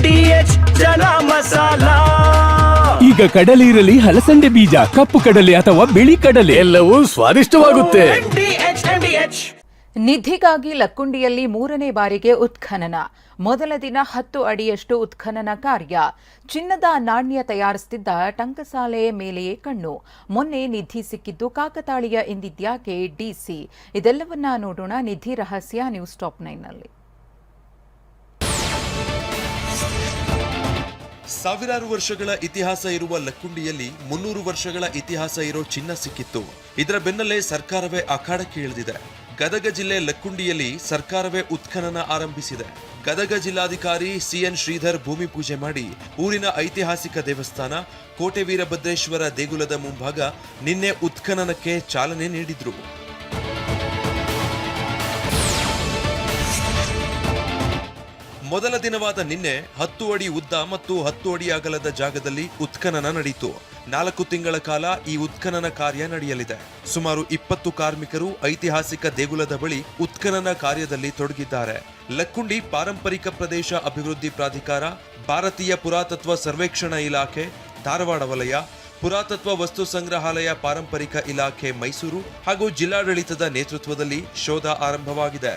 H ಚನ masala. ಈಗ ಕಡಲೆ ಇರಲಿ ಹಲಸಂಡೆ ಬೀಜ ಕಪ್ಪು ಕಡಲೆ ಅಥವಾ ಬಿಳಿ ಕಡಲೆ. ಎಲ್ಲವೂ ಸ್ವಾದಿಷ್ಟವಾಗುತ್ತೆ. ನಿಧಿಗಾಗಿ ಲಕ್ಕುಂಡಿಯಲ್ಲಿ ಮೂರನೇ ಬಾರಿಗೆ ಉತ್ಖನನ. ಮೊದಲ ದಿನ ಹತ್ತು ಅಡಿಯಷ್ಟು ಉತ್ಖನನ ಕಾರ್ಯ. ಚಿನ್ನದ ನಾಣ್ಯ ತಯಾರಿಸುತ್ತಿದ್ದ ಟಂಕಸಾಲೆ ಮೇಲೆಯೇ ಕಣ್ಣು. ಮೊನ್ನೆ ನಿಧಿ ಸಿಕ್ಕಿದ್ದು ಕಾಕತಾಳೀಯ ಎಂದಿದ್ಯಾಕೆ ಡಿಸಿ ಇದೆಲ್ಲವನ್ನ ನೋಡೋಣ ನಿಧಿ ರಹಸ್ಯ ನ್ಯೂಸ್ ಟಾಪ್ ನೈನ್ನಲ್ಲಿ. ಸಾವಿರಾರು ವರ್ಷಗಳ ಇತಿಹಾಸ ಇರುವ ಲಕ್ಕುಂಡಿಯಲ್ಲಿ ಮುನ್ನೂರು ವರ್ಷಗಳ ಇತಿಹಾಸ ಇರೋ ಚಿನ್ನ ಸಿಕ್ಕಿತ್ತು. ಇದರ ಬೆನ್ನಲ್ಲೇ ಸರ್ಕಾರವೇ ಅಖಾಡಕ್ಕೆ ಇಳಿದಿದೆ ಗದಗ ಜಿಲ್ಲೆ ಲಕ್ಕುಂಡಿಯಲ್ಲಿ ಸರ್ಕಾರವೇ ಉತ್ಖನನ ಆರಂಭಿಸಿದೆ. ಗದಗ ಜಿಲ್ಲಾಧಿಕಾರಿ ಸಿಎನ್ ಶ್ರೀಧರ್ ಭೂಮಿ ಪೂಜೆ ಮಾಡಿ ಊರಿನ ಐತಿಹಾಸಿಕ ದೇವಸ್ಥಾನ ಕೋಟೆ ವೀರಭದ್ರೇಶ್ವರ ದೇಗುಲದ ಮುಂಭಾಗ ನಿನ್ನೆ ಉತ್ಖನನಕ್ಕೆ ಚಾಲನೆ ನೀಡಿದ್ರು. ಮೊದಲ ದಿನವಾದ ನಿನ್ನೆ ಹತ್ತು ಅಡಿ ಉದ್ದ ಮತ್ತು ಹತ್ತು ಅಡಿ ಅಗಲದ ಜಾಗದಲ್ಲಿ ಉತ್ಖನನ ನಡೆಯಿತು ನಾಲ್ಕು ತಿಂಗಳ ಕಾಲ ಈ ಉತ್ಖನನ ಕಾರ್ಯ ನಡೆಯಲಿದೆ. ಸುಮಾರು ಇಪ್ಪತ್ತು ಕಾರ್ಮಿಕರು ಐತಿಹಾಸಿಕ ದೇಗುಲದ ಬಳಿ ಉತ್ಖನನ ಕಾರ್ಯದಲ್ಲಿ ತೊಡಗಿದ್ದಾರೆ. ಲಕ್ಕುಂಡಿ ಪಾರಂಪರಿಕ ಪ್ರದೇಶ ಅಭಿವೃದ್ಧಿ ಪ್ರಾಧಿಕಾರ, ಭಾರತೀಯ ಪುರಾತತ್ವ ಸರ್ವೇಕ್ಷಣಾ ಇಲಾಖೆ, ಧಾರವಾಡ ವಲಯ, ಪುರಾತತ್ವ ವಸ್ತು ಸಂಗ್ರಹಾಲಯ ಪಾರಂಪರಿಕ ಇಲಾಖೆ ಮೈಸೂರು ಹಾಗೂ ಜಿಲ್ಲಾಡಳಿತದ ನೇತೃತ್ವದಲ್ಲಿ ಶೋಧ ಆರಂಭವಾಗಿದೆ.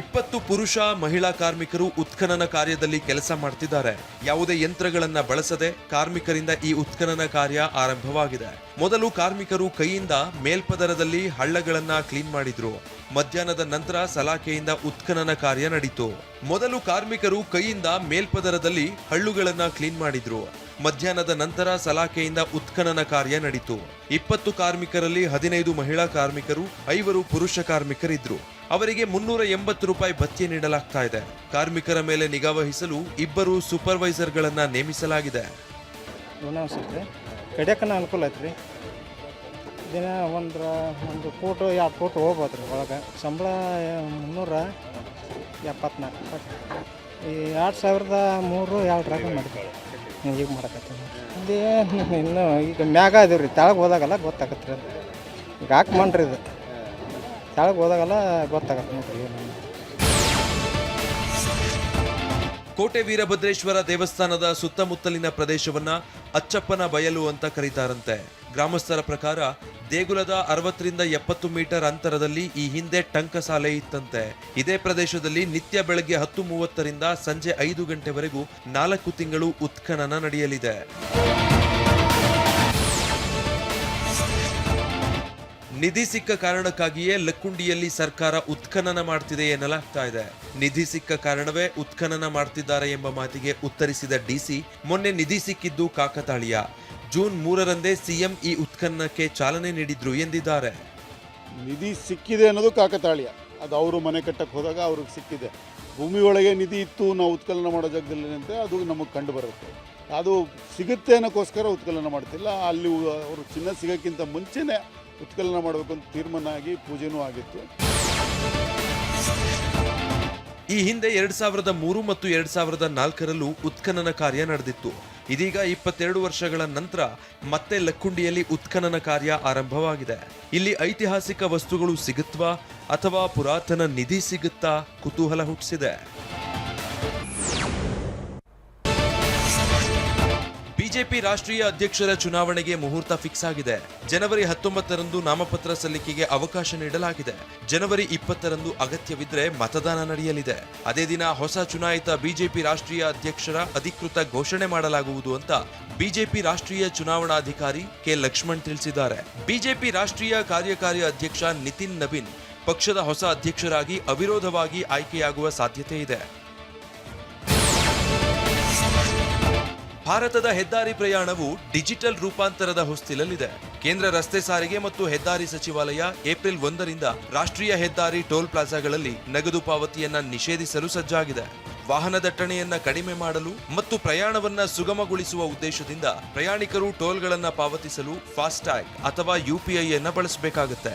ಇಪ್ಪತ್ತು ಪುರುಷ ಮಹಿಳಾ ಕಾರ್ಮಿಕರು ಉತ್ಖನನ ಕಾರ್ಯದಲ್ಲಿ ಕೆಲಸ ಮಾಡ್ತಿದ್ದಾರೆ. ಯಾವುದೇ ಯಂತ್ರಗಳನ್ನ ಬಳಸದೆ ಕಾರ್ಮಿಕರಿಂದ ಈ ಉತ್ಖನನ ಕಾರ್ಯ ಆರಂಭವಾಗಿದೆ. ಮೊದಲು ಕಾರ್ಮಿಕರು ಕೈಯಿಂದ ಮೇಲ್ಪದರದಲ್ಲಿ ಹಳ್ಳಗಳನ್ನ ಕ್ಲೀನ್ ಮಾಡಿದ್ರು. ಮಧ್ಯಾಹ್ನದ ನಂತರ ಸಲಾಕೆಯಿಂದ ಉತ್ಖನನ ಕಾರ್ಯ ನಡೀತು. ಮೊದಲು ಕಾರ್ಮಿಕರು ಕೈಯಿಂದ ಮೇಲ್ಪದರದಲ್ಲಿ ಹಳ್ಳುಗಳನ್ನ ಕ್ಲೀನ್ ಮಾಡಿದ್ರು. ಮಧ್ಯಾಹ್ನದ ನಂತರ ಸಲಾಕೆಯಿಂದ ಉತ್ಖನನ ಕಾರ್ಯ ನಡೀತು. ಇಪ್ಪತ್ತು ಕಾರ್ಮಿಕರಲ್ಲಿ ಹದಿನೈದು ಮಹಿಳಾ ಕಾರ್ಮಿಕರು, ಐವರು ಪುರುಷ ಕಾರ್ಮಿಕರಿದ್ರು. ಅವರಿಗೆ ಮುನ್ನೂರ ಎಂಬತ್ತು ರೂಪಾಯಿ ಭತ್ಯೆ ನೀಡಲಾಗ್ತಾ ಇದೆ. ಕಾರ್ಮಿಕರ ಮೇಲೆ ನಿಗಾ ವಹಿಸಲು ಇಬ್ಬರು ಸೂಪರ್ವೈಸರ್ಗಳನ್ನ ನೇಮಿಸಲಾಗಿದೆ. ಸಿಗ್ತದೆ ಕಡಿಯೋಕನ ಅನುಕೂಲ ಐತೆ ರೀ ದಿನ ಒಂದು ಒಂದು ಫೋಟೋ ಎರಡು ಫೋಟೋ ಹೋಗ್ಬೋದು ರೀ ಒಳಗೆ. ಸಂಬಳ ಮುನ್ನೂರ ಎಪ್ಪತ್ನಾಲ್ಕು ಈ ಎರಡು ಸಾವಿರದ ಮೂರು ಎರಡರಾಗ ಮಾಡಿದ್ವಿ. ಈಗ ಮಾಡಕತ್ತೀವಿ ಅದೇ ಇನ್ನು ಈಗ ಮ್ಯಾಗ ಅದೀವಿ ತೆಳಗೆ ಹೋದಾಗಲ್ಲ ಗೊತ್ತಾಗತ್ತೆ ರೀ ಈಗ ಹಾಕಿ ಇದು. ತೆಳಗೆ ಹೋದಾಗಲ್ಲ ಗೊತ್ತಾಗತ್ತೆ ನೋಡ್ರಿ ಕೋಟೆ ವೀರಭದ್ರೇಶ್ವರ ದೇವಸ್ಥಾನದ ಸುತ್ತಮುತ್ತಲಿನ ಪ್ರದೇಶವನ್ನ ಅಚ್ಚಪ್ಪನ ಬಯಲು ಅಂತ ಕರೀತಾರಂತೆ. ಗ್ರಾಮಸ್ಥರ ಪ್ರಕಾರ ದೇಗುಲದ ಅರವತ್ತರಿಂದ ಎಪ್ಪತ್ತು ಮೀಟರ್ ಅಂತರದಲ್ಲಿ ಈ ಹಿಂದೆ ಟಂಕಸಾಲೆ ಇತ್ತಂತೆ. ಇದೇ ಪ್ರದೇಶದಲ್ಲಿ ನಿತ್ಯ ಬೆಳಗ್ಗೆ ಹತ್ತು ಮೂವತ್ತರಿಂದ ಸಂಜೆ ಐದು ಗಂಟೆವರೆಗೂ ನಾಲ್ಕು ತಿಂಗಳು ಉತ್ಖನನ ನಡೆಯಲಿದೆ. ನಿಧಿ ಸಿಕ್ಕ ಕಾರಣಕ್ಕಾಗಿಯೇ ಲಕ್ಕುಂಡಿಯಲ್ಲಿ ಸರ್ಕಾರ ಉತ್ಖನನ ಮಾಡ್ತಿದೆ ಎನ್ನಲಾಗ್ತಾ ಇದೆ. ನಿಧಿ ಸಿಕ್ಕ ಕಾರಣವೇ ಉತ್ಖನನ ಮಾಡ್ತಿದ್ದಾರೆ ಎಂಬ ಮಾತಿಗೆ ಉತ್ತರಿಸಿದ ಡಿಸಿ ಮೊನ್ನೆ ನಿಧಿ ಸಿಕ್ಕಿದ್ದು ಕಾಕತಾಳೀಯ. ಜೂನ್ ಮೂರರಂದೇ ಸಿಎಂ ಈ ಉತ್ಖನನಕ್ಕೆ ಚಾಲನೆ ನೀಡಿದ್ರು ಎಂದಿದ್ದಾರೆ. ನಿಧಿ ಸಿಕ್ಕಿದೆ ಅನ್ನೋದು ಕಾಕತಾಳೀಯ. ಅದು ಅವರು ಮನೆ ಕಟ್ಟಕ್ಕೆ ಹೋದಾಗ ಅವ್ರಿಗೆ ಸಿಕ್ಕಿದೆ. ಭೂಮಿ ಒಳಗೆ ನಿಧಿ ಇತ್ತು, ನಾವು ಉತ್ಖನನ ಮಾಡೋ ಜಾಗದಲ್ಲಿ ಅಂತ ಅದು ನಮಗೆ ಕಂಡು ಬರುತ್ತೆ ಅದು ಸಿಗುತ್ತೆ ಅನ್ನೋಕ್ಕೋಸ್ಕರ ಉತ್ಖನನ ಮಾಡ್ತಿಲ್ಲ. ಅಲ್ಲಿ ಅವರು ಚಿನ್ನ ಸಿಗೋಕ್ಕಿಂತ ಮುಂಚೆನೇ ಉತ್ಕಲನ ಮಾಡಬೇಕು ಅಂತ ತೀರ್ಮಾನ ಆಗಿ ಪೂಜೆನೂ ಆಗಿತ್ತು. ಈ ಹಿಂದೆ ಎರಡ್ ಸಾವಿರದ ಮೂರು ಮತ್ತು ಎರಡ್ ಸಾವಿರದ ನಾಲ್ಕರಲ್ಲೂ ಉತ್ಖನನ ಕಾರ್ಯ ನಡೆದಿತ್ತು. ಇದೀಗ ಇಪ್ಪತ್ತೆರಡು ವರ್ಷಗಳ ನಂತರ ಮತ್ತೆ ಲಕ್ಕುಂಡಿಯಲ್ಲಿ ಉತ್ಖನನ ಕಾರ್ಯ ಆರಂಭವಾಗಿದೆ. ಇಲ್ಲಿ ಐತಿಹಾಸಿಕ ವಸ್ತುಗಳು ಸಿಗುತ್ತಾ ಅಥವಾ ಪುರಾತನ ನಿಧಿ ಸಿಗುತ್ತಾ ಕುತೂಹಲ ಹುಟ್ಟಿಸಿದೆ. ಬಿಜೆಪಿ ರಾಷ್ಟ್ರೀಯ ಅಧ್ಯಕ್ಷರ ಚುನಾವಣೆಗೆ ಮುಹೂರ್ತ ಫಿಕ್ಸ್ ಆಗಿದೆ. ಜನವರಿ ಹತ್ತೊಂಬತ್ತರಂದು ನಾಮಪತ್ರ ಸಲ್ಲಿಕೆಗೆ ಅವಕಾಶ ನೀಡಲಾಗಿದೆ. ಜನವರಿ ಇಪ್ಪತ್ತರಂದು ಅಗತ್ಯವಿದ್ರೆ ಮತದಾನ ನಡೆಯಲಿದೆ. ಅದೇ ದಿನ ಹೊಸ ಚುನಾಯಿತ ಬಿಜೆಪಿ ರಾಷ್ಟ್ರೀಯ ಅಧ್ಯಕ್ಷರ ಅಧಿಕೃತ ಘೋಷಣೆ ಮಾಡಲಾಗುವುದು ಅಂತ ಬಿಜೆಪಿ ರಾಷ್ಟ್ರೀಯ ಚುನಾವಣಾಧಿಕಾರಿ ಕೆ. ಲಕ್ಷ್ಮಣ್ ತಿಳಿಸಿದ್ದಾರೆ. ಬಿಜೆಪಿ ರಾಷ್ಟ್ರೀಯ ಕಾರ್ಯಕಾರಿ ಅಧ್ಯಕ್ಷ ನಿತಿನ್ ನವೀನ್ ಪಕ್ಷದ ಹೊಸ ಅಧ್ಯಕ್ಷರಾಗಿ ಅವಿರೋಧವಾಗಿ ಆಯ್ಕೆಯಾಗುವ ಸಾಧ್ಯತೆ ಇದೆ. ಭಾರತದ ಹೆದ್ದಾರಿ ಪ್ರಯಾಣವು ಡಿಜಿಟಲ್ ರೂಪಾಂತರದ ಹೊಸ್ತಿಲಲ್ಲಿದೆ. ಕೇಂದ್ರ ರಸ್ತೆ ಸಾರಿಗೆ ಮತ್ತು ಹೆದ್ದಾರಿ ಸಚಿವಾಲಯ ಏಪ್ರಿಲ್ ಒಂದರಿಂದ ರಾಷ್ಟ್ರೀಯ ಹೆದ್ದಾರಿ ಟೋಲ್ ಪ್ಲಾಜಾಗಳಲ್ಲಿ ನಗದು ಪಾವತಿಯನ್ನ ನಿಷೇಧಿಸಲು ಸಜ್ಜಾಗಿದೆ. ವಾಹನ ದಟ್ಟಣೆಯನ್ನ ಕಡಿಮೆ ಮಾಡಲು ಮತ್ತು ಪ್ರಯಾಣವನ್ನ ಸುಗಮಗೊಳಿಸುವ ಉದ್ದೇಶದಿಂದ ಪ್ರಯಾಣಿಕರು ಟೋಲ್ಗಳನ್ನು ಪಾವತಿಸಲು ಫಾಸ್ಟ್ಯಾಗ್ ಅಥವಾ ಯುಪಿಐ ಅನ್ನ ಬಳಸಬೇಕಾಗುತ್ತೆ.